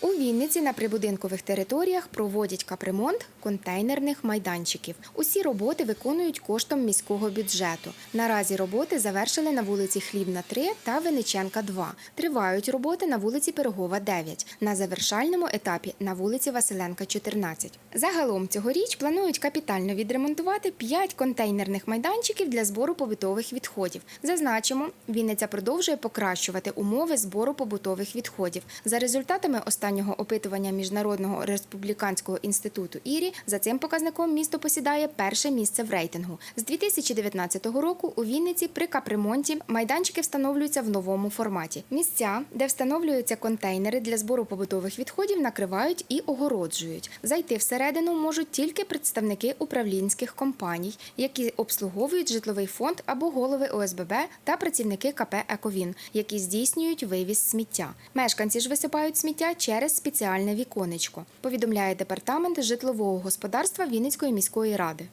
У Вінниці на прибудинкових територіях проводять капремонт контейнерних майданчиків. Усі роботи виконують коштом міського бюджету. Наразі роботи завершили на вулиці Хлібна 3 та Вениченка 2. Тривають роботи на вулиці Пирогова 9, на завершальному етапі на вулиці Василенка 14. Загалом цьогоріч планують капітально відремонтувати 5 контейнерних майданчиків для збору побутових відходів. Зазначимо, Вінниця продовжує покращувати умови збору побутових відходів. За результатами останнього опитування Міжнародного республіканського інституту ІРІ за цим показником місто посідає перше місце в рейтингу. З 2019 року у Вінниці при капремонті майданчики встановлюються в новому форматі. Місця, де встановлюються контейнери для збору побутових відходів, накривають і огороджують. Зайти всередину можуть тільки представники управлінських компаній, які обслуговують житловий фонд або голови ОСББ та працівники КП Ековін, які здійснюють вивіз сміття. Мешканці ж висипають сміття через спеціальне віконечко. Повідомляє департамент житлового господарства Вінницької міської ради.